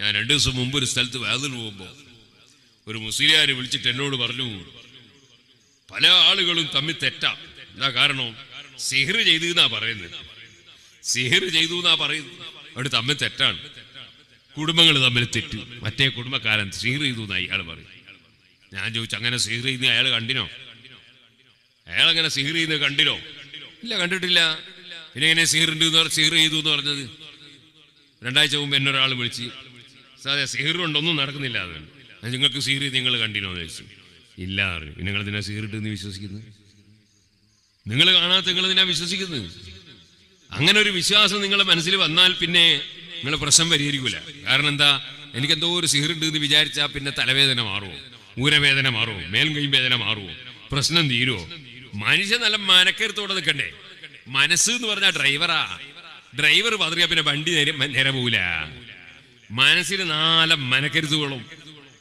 ഞാൻ രണ്ടു ദിവസം മുമ്പ് ഒരു സ്ഥലത്ത് വേദന പോകുമ്പോൾ ഒരു മുസ്ലിയാരെ വിളിച്ചിട്ട് എന്നോട് പറഞ്ഞു പല ആളുകളും തമ്മിൽ തെറ്റാ. എന്താ കാരണം? സിഹിർ ചെയ്തു എന്നാ പറയുന്നത്. സിഹിർ ചെയ്തു എന്നാ പറയുന്നത്. അവിടെ തമ്മിൽ തെറ്റാണ്. കുടുംബങ്ങൾ തമ്മിൽ തെറ്റു. മറ്റേ കുടുംബക്കാരൻ സിഹിർ ചെയ്തു എന്നാ ഇയാൾ പറയും. ഞാൻ ചോദിച്ചു അങ്ങനെ സിഹിർ ചെയ്യുന്ന അയാൾ കണ്ടിനോ? അയാൾ അങ്ങനെ സിഹിർ ചെയ്യുന്നത് കണ്ടിനോ? ഇല്ല കണ്ടിട്ടില്ല. പിന്നെ എങ്ങനെ സിഹിർ ഉണ്ട് സിഹർ ചെയ്തു എന്ന് പറഞ്ഞത്? രണ്ടാഴ്ച മുമ്പ് എന്നൊരാൾ വിളിച്ച് സാറേ സിഹിർ ഒന്നും നടക്കുന്നില്ല അത്. നിങ്ങൾക്ക് സീറി നിങ്ങൾ കണ്ടിനോ ചോദിച്ചു. ഇല്ല പറഞ്ഞു നിങ്ങൾ ഇതിനാ സീറിട്ട് ഇട്ടെന്ന് വിശ്വസിക്കുന്നു നിങ്ങൾ കാണാത്ത നിങ്ങൾ ഇതിനാ വിശ്വസിക്കുന്നു അങ്ങനെ ഒരു വിശ്വാസം നിങ്ങളെ മനസ്സിൽ വന്നാൽ പിന്നെ നിങ്ങൾ പ്രശ്നം പരിഹരിക്കൂല. കാരണം എന്താ? എനിക്ക് എന്തോ ഒരു സിഹിറുണ്ട് എന്ന് വിചാരിച്ചാൽ പിന്നെ തലവേദന മാറുമോ ഊരവേദന മാറുമോ മേൽകൈ വേദന മാറുമോ പ്രശ്നം തീരുമോ മനുഷ്യൻ നല്ല മനക്കരുത്തോടെ നിൽക്കണ്ടേ? മനസ്സ് എന്ന് പറഞ്ഞാൽ ഡ്രൈവറാ ഡ്രൈവർ പതറിയാ പിന്നെ വണ്ടി നേരെ നേരെ പോവില്ല മനസ്സിന് നാല മനക്കരുത്തുകളും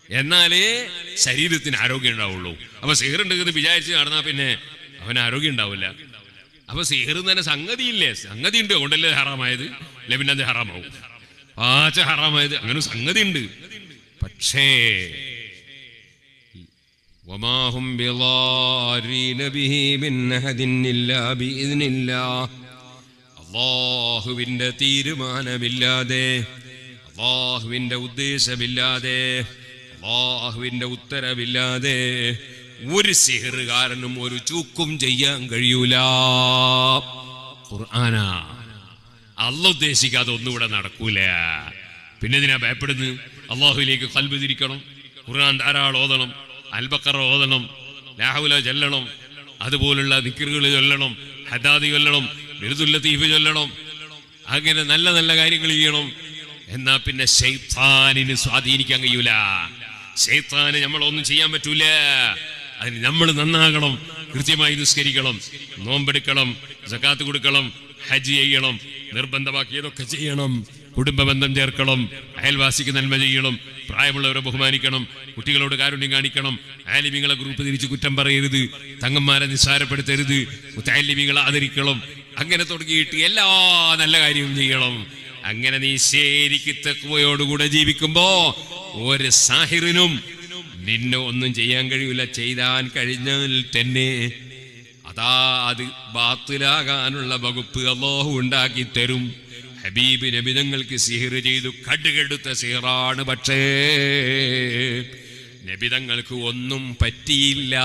എന്നാലേ ശരീരത്തിന് ആരോഗ്യം ഉണ്ടാവുള്ളൂ. അപ്പൊ സിഹറുണ്ട് എന്ന് വിചാരിച്ച് നടന്നാ പിന്നെ അവന് ആരോഗ്യം ഉണ്ടാവില്ല. അപ്പൊ സിഹർ തന്നെ സംഗതിയില്ലേ? സംഗതി ഉണ്ട് അതുകൊണ്ടല്ലേ ഹറാമായത്? അല്ലെ പിന്നെ അത് ഹറാമാവും? പാച്ച ഹറാമായത്. അങ്ങനെ സംഗതി ഉണ്ട് പക്ഷേ ബിഇذനില്ലാഹ് അള്ളാഹുവിന്റെ തീരുമാനമില്ലാതെ അള്ളാഹുവിന്റെ ഉദ്ദേശമില്ലാതെ അള്ളാഹുവിന്റെ ഉത്തരവില്ലാതെ ഒരു സിഹറുകാരനും ഒരു ചൂക്കും ചെയ്യാൻ കഴിയൂല. ഖുർആന. അല്ല ഉദ്ദേശിക്കാതെ ഒന്നും ഇവിടെ നടക്കൂല. പിന്നെ ഇതിനാ ഭയപ്പെടുന്നത്? അള്ളാഹുവിലേക്ക് കൽബ് തിരിക്കണം ഖുർആൻ ധാരാളം ഓതണം അൽബക്കറ ഓതണം ലാഹുല ചെല്ലണം അതുപോലുള്ള നിക്കറുകൾ ചൊല്ലണം ഹദാദി ചൊല്ലണം ബിരുദുല്ല തീഫ് ചൊല്ലണം അങ്ങനെ നല്ല നല്ല കാര്യങ്ങൾ ചെയ്യണം. എന്നാ പിന്നെ ശൈത്താനിന് സ്വാധീനിക്കാൻ കഴിയൂല. ശൈത്താന് നമ്മളൊന്നും ചെയ്യാൻ പറ്റൂല. അതിന് നമ്മൾ നന്നാകണം കൃത്യമായി നിസ്കരിക്കണം നോമ്പെടുക്കണം ജക്കാത്ത് കൊടുക്കണം ഹജ്ജ് ചെയ്യണം നിർബന്ധമാക്കിയതൊക്കെ ചെയ്യണം കുടുംബബന്ധം ചേർക്കണം അയൽവാസിക്ക് നന്മ ചെയ്യണം പ്രായമുള്ളവരെ ബഹുമാനിക്കണം കുട്ടികളോട് കാരുണ്യം കാണിക്കണം ആലിമികളെ ഗ്രൂപ്പ് തിരിച്ച് കുറ്റം പറയരുത് തങ്ങന്മാരെ നിസ്സാരപ്പെടുത്തരുത് മുത്താലിമിങ്ങളെ ആദരിക്കണം അങ്ങനെ തുടങ്ങിയിട്ട് എല്ലാ നല്ല കാര്യവും ചെയ്യണം. അങ്ങനെ നീ ശരിക്ക് തെക്കുവയോടുകൂടെ ജീവിക്കുമ്പോ ഒരു സാഹിറിനും നിന്നെ ഒന്നും ചെയ്യാൻ കഴിയില്ല ചെയ്താൻ കഴിഞ്ഞാൽ തന്നെ. അതാ അത് ബാത്തിലാകാനുള്ള വകുപ്പ് അള്ളാഹു ഉണ്ടാക്കി തരും. ഹബീബ് നബിതങ്ങൾക്ക് സിഹിർ ചെയ്തു കടുകെടുത്ത സിഹറാണ് പക്ഷേ നബിതങ്ങൾക്ക് ഒന്നും പറ്റിയില്ല.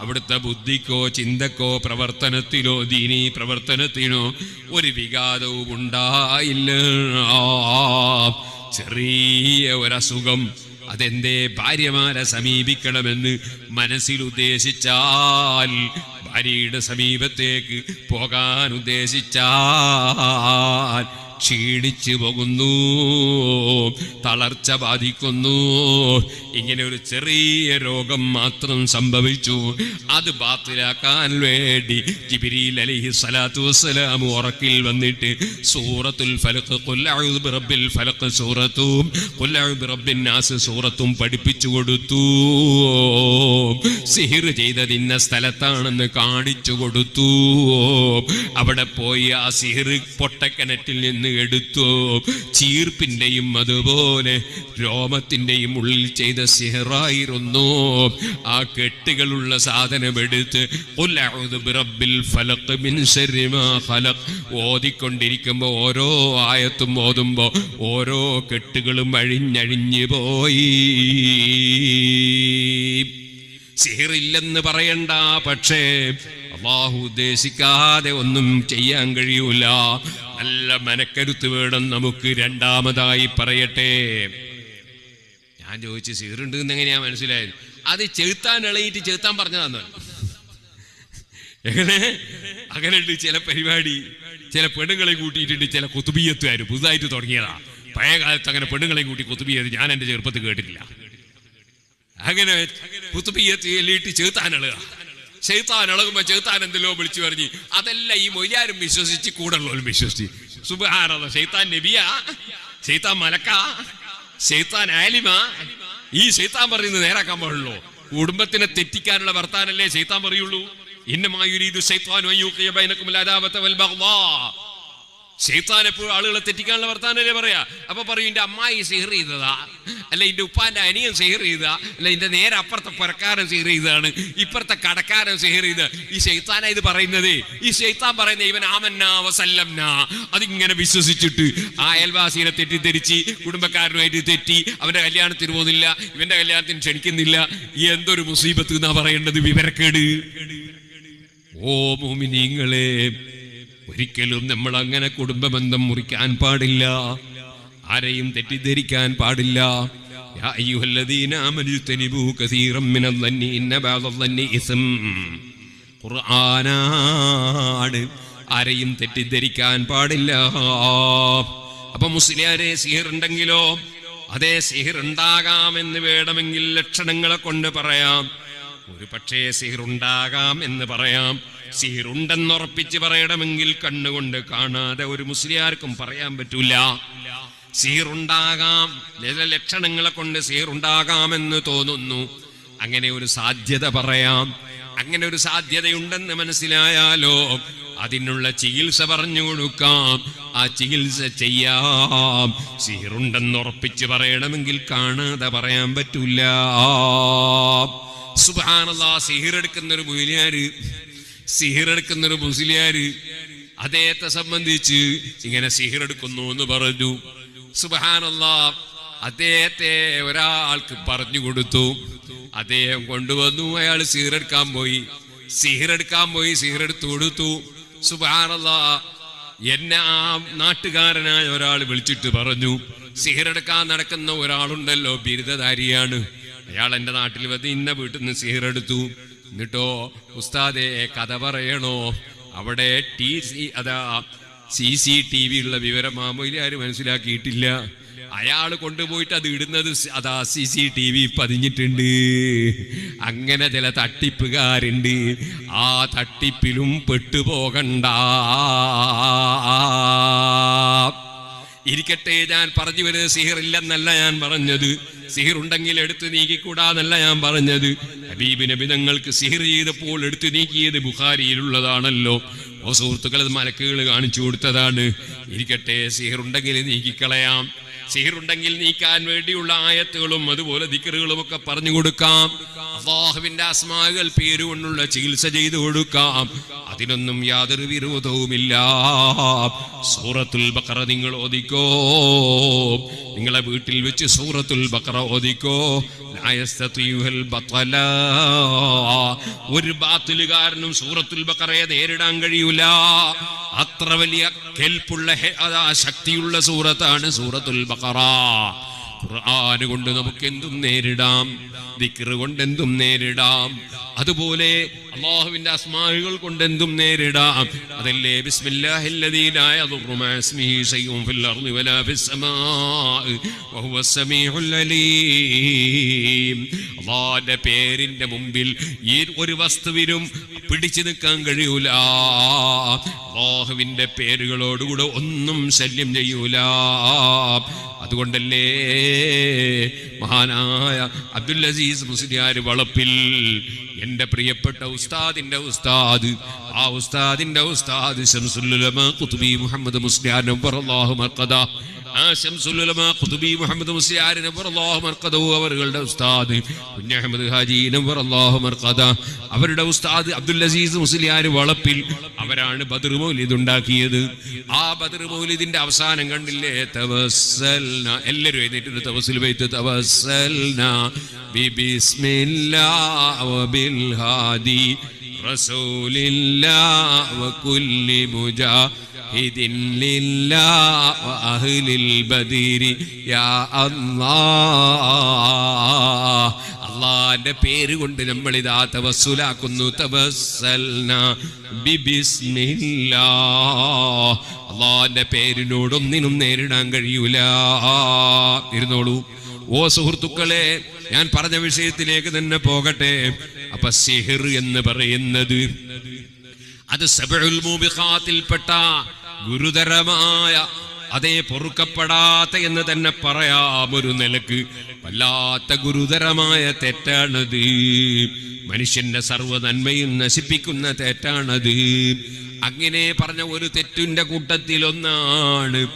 അവിടുത്തെ ബുദ്ധിക്കോ ചിന്തക്കോ പ്രവർത്തനത്തിലോ ദീനീ പ്രവർത്തനത്തിനോ ഒരു വിഘാതവും ഉണ്ടായില്ല. ചെറിയ ഒരസുഖം അതെന്തേ ഭാര്യമാരെ സമീപിക്കണമെന്ന് മനസ്സിൽ ഉദ്ദേശിച്ചാൽ ഭാര്യയുടെ സമീപത്തേക്ക് പോകാൻ ഉദ്ദേശിച്ചാൽ ക്ഷീണിച്ചു പോകുന്നു തളർച്ച ബാധിക്കുന്നു. ഇങ്ങനെ ഒരു ചെറിയ രോഗം മാത്രം സംഭവിച്ചു. അത് ബാത്തിലാക്കാൻ വേണ്ടി ജിബിരിൽ അലിഹി സലാത്തു വസ്സലാം ഉറക്കിൽ വന്നിട്ട് സൂറത്തുൽ ഫലക്ക് ഖുൽ ഫലക്ക് സൂറത്തും ബിറബ്ബിൻ നാസ് സൂറത്തും പഠിപ്പിച്ചു കൊടുത്തു. സിഹിർ ചെയ്തത് ഇന്ന സ്ഥലത്താണെന്ന് കാണിച്ചു കൊടുത്തു. അവിടെ പോയി ആ സിഹിർ പൊട്ടക്കിണറ്റിൽ നിന്ന് എടുത്തു. ചീർപ്പിന്റെയും അതുപോലെ രോമത്തിന്റെയും ഉള്ളിൽ ചെയ്ത സിഹറായിരുന്നു. ആ കെട്ടുകളുള്ള സാധനം എടുത്ത് ഓതിക്കൊണ്ടിരിക്കുമ്പോൾ ഓരോ ആയത്തും ഓതുമ്പോൾ ഓരോ കെട്ടുകളും അഴിഞ്ഞഴിഞ്ഞു പോയി. സിഹിറില്ലെന്ന് പറയണ്ട പക്ഷേ അള്ളാഹു ഉദ്ദേശിക്കാതെ ഒന്നും ചെയ്യാൻ കഴിയൂല. നല്ല മനക്കരുത്ത് വേണം നമുക്ക് രണ്ടാമതായി പറയട്ടെ. ഞാൻ ചോദിച്ചു സീറുണ്ട് എന്ന് എങ്ങനെയാ മനസ്സിലായത്? അത് ചെറുത്താൻ ഇളയിട്ട് ചെറുത്താൻ പറഞ്ഞതാന്ന്. എങ്ങനെ? അങ്ങനെയുണ്ട് ചില പരിപാടി. ചില പെണ്ണുങ്ങളെ കൂട്ടിയിട്ടുണ്ട് ചില കുത്തുബീയത്തുകാർ പുതുതായിട്ട് തുടങ്ങിയതാ. പഴയ കാലത്ത് അങ്ങനെ പെണ്ണുങ്ങളെ കൂട്ടി കൊത്തുബിയത് ഞാൻ എന്റെ ചെറുപ്പത്തിൽ കേട്ടിട്ടില്ല. അങ്ങനെ കുത്തുബിയത്ത് എല്ലിട്ട് ഇളക. ചെറുത്താൻ ഇളകുമ്പോ ചെറുത്താൻ എന്തെല്ലോ വിളിച്ചു പറഞ്ഞ്. അതെല്ലാം ഈ മൊയ്യാരും വിശ്വസിച്ച് കൂടെ ഉള്ളവരും വിശ്വസിച്ച്. സുബാനത ചെയ്ത്താൻ നബിയ. ചെയ്ത്താൻ മലക്ക. ചെയ്ത്താൻ ആലിമ. ഈ ശൈത്താൻ പറയുന്നത് നേരാക്കാൻ പാടുള്ളൂ. കുടുംബത്തിനെ തെറ്റിക്കാനുള്ള വർത്താനല്ലേ ശൈത്താൻ പറയുള്ളൂ. ഇന്നമായുരീതു ശൈത്താനു ഷെയ്ത്താൻ എപ്പോഴും ആളുകളെ തെറ്റിക്കാനുള്ള വർത്താനല്ലേ പറയാ? അപ്പൊ പറയും എന്റെ അമ്മായി സിഹർ ചെയ്തതാ. അല്ല എന്റെ ഉപ്പാന്റെ അനിയൻ സിഹർ ചെയ്തതാ അല്ല എന്റെ നേരെ അപ്പുറത്തെ പുരക്കാരൻ സിഹർ ചെയ്താണ് ഇപ്പുറത്തെ കടക്കാരൻ സിഹർ ചെയ്ത്. ഈ ശൈത്താന ഇത് പറയുന്നത്. ഈ ഷെയ്ത്താൻ പറയുന്ന ഇവൻ ആമന്ന വസല്ലംനാ. അതിങ്ങനെ വിശ്വസിച്ചിട്ട് ആ അയൽവാസിനെ തെറ്റിദ്ധരിച്ച് കുടുംബക്കാരനുമായിട്ട് തെറ്റി അവന്റെ കല്യാണത്തിന് പോകുന്നില്ല ഇവന്റെ കല്യാണത്തിന് ക്ഷണിക്കുന്നില്ല. എന്തൊരു മുസീബത്ത് എന്നാ പറയേണ്ടത്? വിവരക്കേട്. ഓ മോമിനിങ്ങളെ ഒരിക്കലും നമ്മൾ അങ്ങനെ കുടുംബബന്ധം മുറിക്കാൻ പാടില്ല. ആരെയും തെറ്റിദ്ധരിക്കാൻ പാടില്ല. ആരെയും തെറ്റിദ്ധരിക്കാൻ പാടില്ല. അപ്പൊ മുസ്ലിയാരെ സിഹിറുണ്ടെങ്കിലോ അതേ സിഹിറുണ്ടാകാമെന്ന് വേണമെങ്കിൽ ലക്ഷണങ്ങളെ കൊണ്ട് പറയാം. ഒരു പക്ഷേ സിഹിറുണ്ടാകാം എന്ന് പറയാം. സിഹിർ ഉണ്ടെന്നുറപ്പിച്ച് പറയണമെങ്കിൽ കണ്ണുകൊണ്ട് കാണാതെ ഒരു മുസ്ലിയാർക്കും പറയാൻ പറ്റൂല. സിഹിറുണ്ടാകാം ചില ലക്ഷണങ്ങളെ കൊണ്ട് സിഹിറുണ്ടാകാമെന്ന് തോന്നുന്നു. അങ്ങനെ ഒരു സാധ്യത പറയാം. അങ്ങനെ ഒരു സാധ്യതയുണ്ടെന്ന് മനസ്സിലായാലോ അതിനുള്ള ചികിത്സ പറഞ്ഞു കൊടുക്കാം. ആ ചികിത്സ ചെയ്യാം. സിഹിറുണ്ടെന്ന് ഉറപ്പിച്ച് പറയണമെങ്കിൽ കാണാതെ പറയാൻ പറ്റൂല. സുബാനല്ലാ സിഹിറെടുക്കുന്ന ഒരു മുസ്ലിയാര് സിഹിറെടുക്കുന്ന ഒരു മുസ്ലിയാര് അദ്ദേഹത്തെ സംബന്ധിച്ച് ഇങ്ങനെ സിഹിറെടുക്കുന്നു എന്ന് പറഞ്ഞു. സുബാനല്ലാ അദ്ദേഹത്തെ ഒരാൾക്ക് പറഞ്ഞു കൊടുത്തു. അദ്ദേഹം കൊണ്ടുവന്നു അയാൾ സിഹിറെടുക്കാൻ പോയി. സിഹിറെടുക്കാൻ പോയി സിഹിറെടുത്തു കൊടുത്തു. സുബാനല്ലാ എന്നെ ആ നാട്ടുകാരനായ ഒരാൾ വിളിച്ചിട്ട് പറഞ്ഞു സിഹിറെടുക്കാൻ നടക്കുന്ന ഒരാളുണ്ടല്ലോ ബിരുദധാരിയാണ്. അയാൾ എന്റെ നാട്ടിൽ വന്ന് ഇന്ന വീട്ടിൽ നിന്ന് സിഹിറെടുത്തു എന്നിട്ടോ ഉസ്താദെ കഥ പറയണോ? അവിടെ ടി സി അതാ സി സി ടി വി ഉള്ള വിവരം മാമൂലിയാര് മനസ്സിലാക്കിയിട്ടില്ല. അയാൾ കൊണ്ടുപോയിട്ട് അത് ഇടുന്നത് അതാ സി സി ടി വി പതിഞ്ഞിട്ടുണ്ട്. അങ്ങനെ ചില തട്ടിപ്പുകാരുണ്ട്. ആ തട്ടിപ്പിലും പെട്ടുപോകണ്ട. ഇരിക്കട്ടെ ഞാൻ പറഞ്ഞു വരുന്നത് സിഹിറില്ലെന്നല്ല ഞാൻ പറഞ്ഞത്. സിഹിർ ഉണ്ടെങ്കിൽ എടുത്തു നീക്കിക്കൂടാന്നല്ല ഞാൻ പറഞ്ഞത്. ഹബീബ് നബി തങ്ങൾക്ക് സിഹിർ ചെയ്തപ്പോൾ എടുത്തു നീക്കിയത് ബുഖാരിയിലുള്ളതാണല്ലോ. ഓ സുഹൃത്തുക്കൾ അത് മലക്കുകൾ കാണിച്ചു കൊടുത്തതാണ്. ഇരിക്കട്ടെ സിഹിർ ഉണ്ടെങ്കിൽ നീക്കിക്കളയാം. സിഹിറുണ്ടെങ്കിൽ നീക്കാൻ വേണ്ടിയുള്ള ആയത്തുകളും അതുപോലെ ദിക്കറുകളും ഒക്കെ പറഞ്ഞു കൊടുക്കാം. അള്ളാഹുവിന്റെ അസ്മാകൾ പേരുകൊണ്ടുള്ള ചികിത്സ ചെയ്തു കൊടുക്കാം. അതിനൊന്നും യാതൊരു വിരോധവുമില്ല. സൂറത്തുൽ ബക്കറ നിങ്ങൾ ഓദിക്കോ നിങ്ങളെ വീട്ടിൽ വെച്ച് സൂറത്തുൽ ബക്കറ ഓദിക്കോ. ഒരു ബാത്തിലുകാരനും സൂറത്തുൽ ബക്കറയെ നേരിടാൻ കഴിയൂല. അത്ര വലിയ കെൽപ്പുള്ള ശക്തിയുള്ള സൂറത്താണ് സൂറത്തുൽ ബക്കറ ഖുർആൻ കൊണ്ട് നമുക്ക് എന്തും നേരിടാം. ദിക്റ് കൊണ്ട് എന്തും നേരിടാം. അതുപോലെ അള്ളാഹുവിന്റെ അസ്മാകൾ കൊണ്ട് എന്തും നേരിടാം. അതല്ലേ? ബിസ്മില്ലാഹില്ലദീ ലാ യദുറു മഅ ഇസ്മിഹി ഫിൽ വലാ ഫിസ് സമീഉൽ അലീം. പേരിന്റെ മുമ്പിൽ ഈ ഒരു വസ്തുവിനും പിടിച്ചു നിൽക്കാൻ കഴിയൂല. അള്ളാഹുവിന്റെ പേരുകളോടുകൂടെ ഒന്നും ശല്യം ചെയ്യൂല. അതുകൊണ്ടല്ലേ മഹാനായ അബ്ദുൽ അസീസ് മുസ്ലിയാർ വളപ്പിൽ എന്റെ പ്രിയപ്പെട്ട ഉസ്താദിന്റെ ഉസ്താദ് ആ ഉസ്താദിന്റെ ഉസ്താദ് ശംസുല്ലുലമ ഖുതുബി മുഹമ്മദ് മുസ്ലിം നബ്ബറല്ലാഹു മർഖദ അവരുടെ ഉസ്താദ് ഹാജി മർഖദ അവരുടെ ഉസ്താദ് അബ്ദുൽ അസീസ് മുസ്ലിയാർ വളപ്പിൽ അവരാണ് ബദർ ഉണ്ടാക്കിയത്. ആ ബദർ അവസാനം കണ്ടില്ലേ? തവസ്സൽന. എല്ലാവരും എഴുന്നേറ്റ് തവസ്സിൽ വൈത്ത് തവസ്സൽന. ബിബിസ്മില്ലാ വബിൽ ഹാദി റസൂലില്ലാ വകുല്ലി ബദരി യാ അല്ലാഹ്. അള്ളാന്റെ പേര് കൊണ്ട് നമ്മൾ ഇതാ തവസ്സുലാക്കുന്നു അള്ളാന്റെ പേരിനോടൊന്നിനും നേരിടാൻ കഴിയൂല. ഇരുന്നോളൂ. ഓ സുഹൃത്തുക്കളെ ഞാൻ പറഞ്ഞ വിഷയത്തിലേക്ക് തന്നെ പോകട്ടെ. അപ്പൊ സിഹിർ എന്ന് പറയുന്നത് അത് സബുൽ മൂബിഖാത്തിൽപ്പെട്ട ഗുരുതരമായ അതേ പൊറുക്കപ്പെടാത്ത എന്ന് തന്നെ പറയാം ഒരു നിലയ്ക്ക്. വല്ലാത്ത ഗുരുതരമായ തെറ്റാണത്. മനുഷ്യന്റെ സർവ നന്മയും നശിപ്പിക്കുന്ന തെറ്റാണത്. അങ്ങനെ പറഞ്ഞ ഒരു തെറ്റിന്റെ കൂട്ടത്തിൽ ഒന്നാണ്